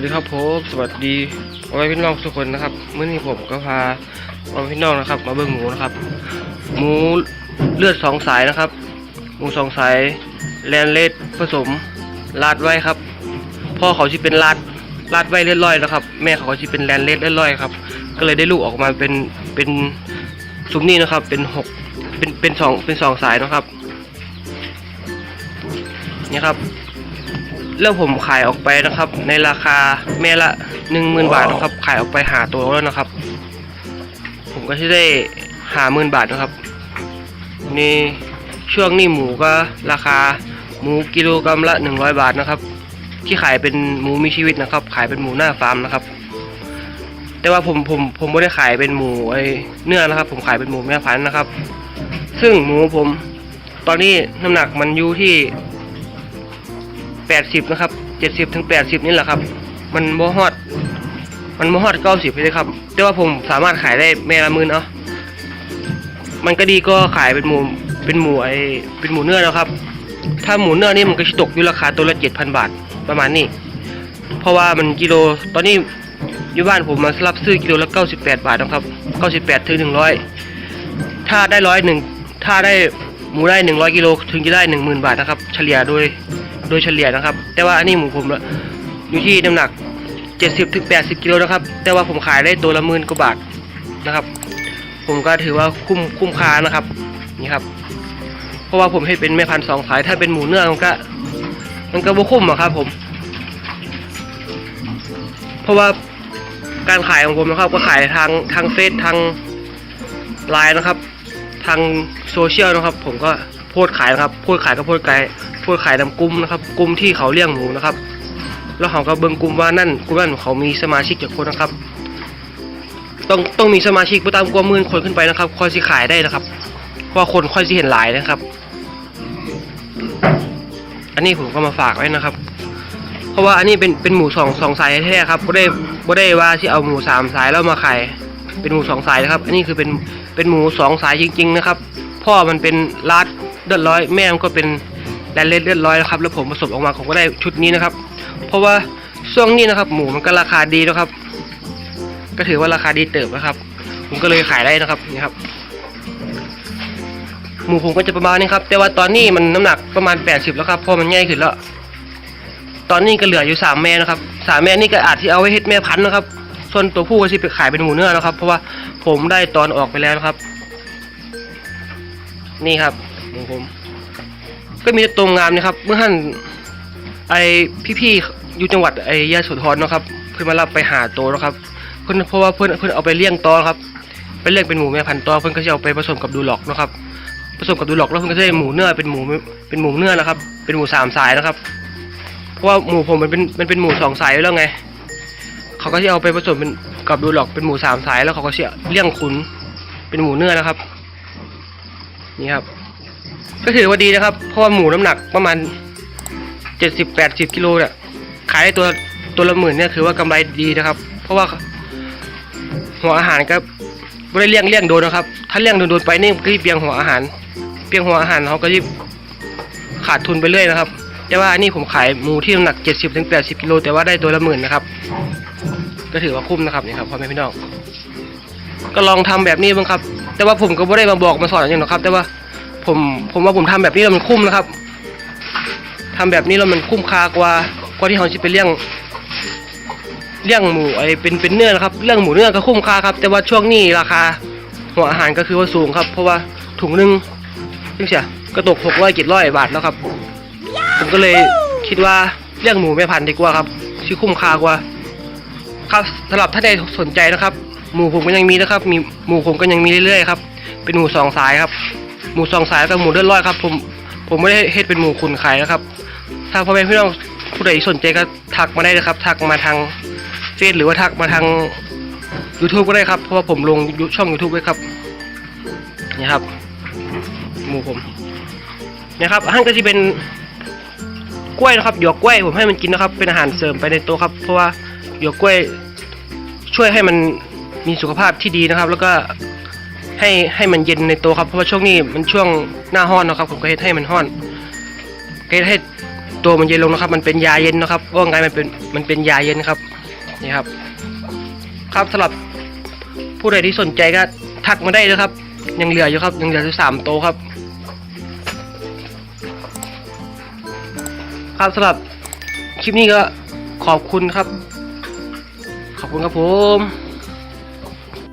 สวัสดีครับผมสวัสดีพ่อแม่พี่น้องทุกคนนะครับเมื่อนี้ผมก็พาพ่อแม่พี่น้องนะครับ มาเบิ่งหมูนะครับ หมูเลือดสองสายนะครับ หมูสองสายแลนเลดผสมลาดไว้ครับ พ่อเขาที่เป็นลาดลาดไว้เลือดลอยนะครับ แม่เขาที่เป็นแลนเลดเลือดลอยครับ ก็เลยได้ลูกออกมาเป็นเป็นซุ้มนี้นะครับ เป็นหกเป็นเป็นสองเป็นสองสายนะครับนี่ครับ แล้วผมขายออกไปนะครับ ในราคาแม่ละหนึ่งหมื่นบาทนะครับ ขายออกไปหาตัวแล้วนะครับ ผมก็จะได้หาหมื่นบาทนะครับนี่ช่วงนี้หมูก็ราคาหมูกิโลกรัมละหนึ่งร้อยบาทนะครับ ที่ขายเป็นหมูมีชีวิตนะครับ ขายเป็นหมูหน้าฟาร์มนะครับ แต่ว่าผมผมผมไม่ได้ขายเป็นหมูไอเนื้อนะครับ ผมขายเป็นหมูแม่พันธุ์นะครับ ซึ่งหมูผม ตอนนี้น้ำหนักมันอยู่ที่ แปดสิบนะครับเจ็ดสิบถึงแปดสิบนี่แหละครับ มันโมฮอด มันโมฮอดเก้าสิบเลยครับ แต่ว่าผมสามารถขายได้แม่ละหมื่นเนาะมันก็ดีก็ขายเป็นหมูเป็นหมูไอเป็นหมูเนื้อนะครับ ถ้าหมูเนื้อนี่มันก็จะตกอยู่ราคาตัวละเจ็ดพันบาทประมาณนี้ เพราะว่ามันกิโลตอนนี้อยู่บ้านผมมารับซื้อกิโลละเก้าสิบแปดบาทนะครับเก้าสิบแปดถึงหนึ่งร้อยถ้าได้ร้อยหนึ่งถ้าได้หมูได้หนึ่งร้อยกิโลถึงจะได้หนึ่งหมื่นบาทนะครับ เฉลี่ยโดย โดยเฉลี่ยนะครับ แต่ว่าอันนี้หมูผมละอยู่ที่น้ำหนัก 70ถึง80กิโลนะครับ แต่ว่าผมขายได้ตัวละหมื่นกว่าบาทนะครับ ผมก็ถือว่าคุ้มคุ้มค่านะครับนี่ครับ เพราะว่าผมให้เป็นแม่พันธุ์สองสายถ้าเป็นหมูเนื้อมันก็ มันก็บ่คุ้มอะครับผม เพราะว่าการขายของผมนะครับก็ขายทางทางเฟซทางไลน์นะครับ ทางโซเชียลนะครับ ผมก็โพสขายนะครับโพสขายก็โพสต์ขายขายนำกลุ่มนะครับกลุ่มที่เขาเลี้ยงหมูนะครับ แล้วเขาก็เบิ่งกลุ่มว่านั่นกลุ่มนั้นเขามีสมาชิกกี่คนนะครับ ต้องต้องมีสมาชิกประตามกว่าหมื่นคนขึ้นไปนะครับค่อยสิขายได้นะครับเพราะคนค่อยสิเห็นหลายนะครับ อันนี้ผมก็มาฝากไว้นะครับ เพราะว่าอันนี้เป็นเป็นหมูสองสองสายแท้ๆครับก็ได้ก็ได้ว่าที่เอาหมูสามสายแล้วมาขายเป็นหมูสองสายนะครับ อันนี้คือเป็นเป็นหมูสองสายจริง ๆ นะครับ พ่อมันเป็นลาดเลือดร้อยแม่มันก็เป็น แลนเลดเลือดร้อยนะครับ แล้วผมผสมออกมาผมก็ได้ชุดนี้นะครับ เพราะว่าช่วงนี้นะครับ หมูมันก็ราคาดีนะครับ ก็ถือว่าราคาดีเติบนะครับ ผมก็เลยขายได้นะครับนี่ครับ หมูผมก็จะประมาณนี้ครับ แต่ว่าตอนนี้มันน้ำหนักประมาณ 80 แล้วครับเพราะมันใหญ่ขึ้นแล้ว ตอนนี้ก็เหลืออยู่สามแม่นะครับสามแม่นี่ก็อาจที่เอาไว้เฮ็ดแม่พันธุ์นะครับ ส่วนตัวผู้ก็สิไปขายเป็นหมูเนื้อนะครับ เพราะว่าผมได้ตอนออกไปแล้วนะครับ นี่ครับหมูผม ก็มีตรงงามนะครับ เมื่อท่านไอพี่ๆอยู่จังหวัดไอยะโสธรเนาะครับ เพื่อนมารับไปหาโตนะครับ เพื่อนเพราะว่าเพื่อนเพื่อนเอาไปเลี้ยงตอครับ ไปเลี้ยงเป็นหมูแม่พันธุ์ตอเพื่อนก็จะเอาไปผสมกับดูหลอกนะครับ ผสมกับดูหลอกแล้วเพื่อนก็จะได้หมูเนื้อเป็นหมูเป็นหมูเนื้อนะครับ เป็นหมูสามสายนะครับ เพราะว่าหมูผมมันเป็นมันเป็นหมูสองสายแล้วไง เขาก็จะเอาไปผสมเป็นกับดูหลอกเป็นหมูสามสายแล้วเขาก็จะเลี้ยงขุนเป็นหมูเนื้อนะครับ นี่ครับ ก็ถือว่าดีนะครับ เพราะว่าหมูน้ำหนักประมาณเจ็ดสิบแปดสิบกิโลเนี่ยขายได้ตัวตัวละหมื่นเนี่ยถือว่ากำไรดีนะครับ เพราะว่าหัวอาหารก็ไม่ได้เลี้ยงเลี้ยงโดนนะครับ ถ้าเลี้ยงโดนๆไปนี่ก็เพียงหัวอาหาร เพียงหัวอาหารเขาก็ยิ่ขาดทุนไปเรื่อยนะครับ แต่ว่านี่ผมขายหมูที่น้ำหนักเจ็ดสิบถึงแปดสิบกิโลแต่ว่าได้ตัวละหมื่นนะครับ ก็ถือว่าคุ้มนะครับนี่ครับพ่อแม่พี่น้องก็ลองทำแบบนี้บ้างครับ แต่ว่าผมก็ไม่ได้มาบอกมาสอนอย่างหรอกครับ แต่ว่า ผมผมว่าผมทำแบบนี้แล้วมันคุ้มนะครับทำแบบนี้แล้วมันคุ้มค่ากว่ากว่าที่เขาจะไปเลี้ยงเลี้ยงหมูไอ้เป็นเป็นเนื้อนะครับเรื่องหมูเนื้อก็คุ้มค่าครับ แต่ว่าช่วงนี้ราคาหัวอาหารก็คือว่าสูงครับ เพราะว่าถุงนึงจังเสียก็ตกหกร้อยเจ็ดร้อยบาทแล้วครับ ผมก็เลยคิดว่าเลี้ยงหมูแม่พันดีกว่าครับที่คุ้มค่ากว่า ครับสำหรับท่านใดสนใจนะครับ หมูผมก็ยังมีนะครับ มีหมูผมก็ยังมีเรื่อยๆครับ เป็นหมูสองสายครับ หมูสองสายกับหมูเลือดร้อยครับ ผมผมไม่ได้เฮ็ดเป็นหมูขุนขายนะครับ ถ้าพ่อแม่พี่น้องผู้ใดสนใจก็ทักมาได้นะครับ ทักมาทางเฟซหรือว่าทักมาทาง YouTube ก็ได้ครับ เพราะว่าผมลงช่อง YouTube ไว้ครับนี่ครับ หมูผมนี่ยครับอาหารก็จะเป็นกล้วยนะครับหยวกกล้วยผมให้มันกินนะครับ เป็นอาหารเสริมไปในตัวครับ เพราะว่าหยวกกล้วยช่วยให้มันมีสุขภาพที่ดีนะครับ แล้วก็ ให้ให้มันเย็นในตัวครับเพราะว่าช่วงนี้มันช่วงหน้าห้อนเนาะครับผมก็เฮ็ดให้มันห้อนก็เฮ็ดให้ตัวมันเย็นลงนะครับ มันเป็นยาเย็นนะครับว่าไงมันเป็นมันเป็นยาเย็นครับนี่ครับ ครับสำหรับผู้ใดที่สนใจก็ทักมาได้นะครับ ยังเหลืออยู่ครับยังเหลืออยู่สามโตครับ ครับสำหรับคลิปนี้ก็ขอบคุณครับ ขอบคุณครับผม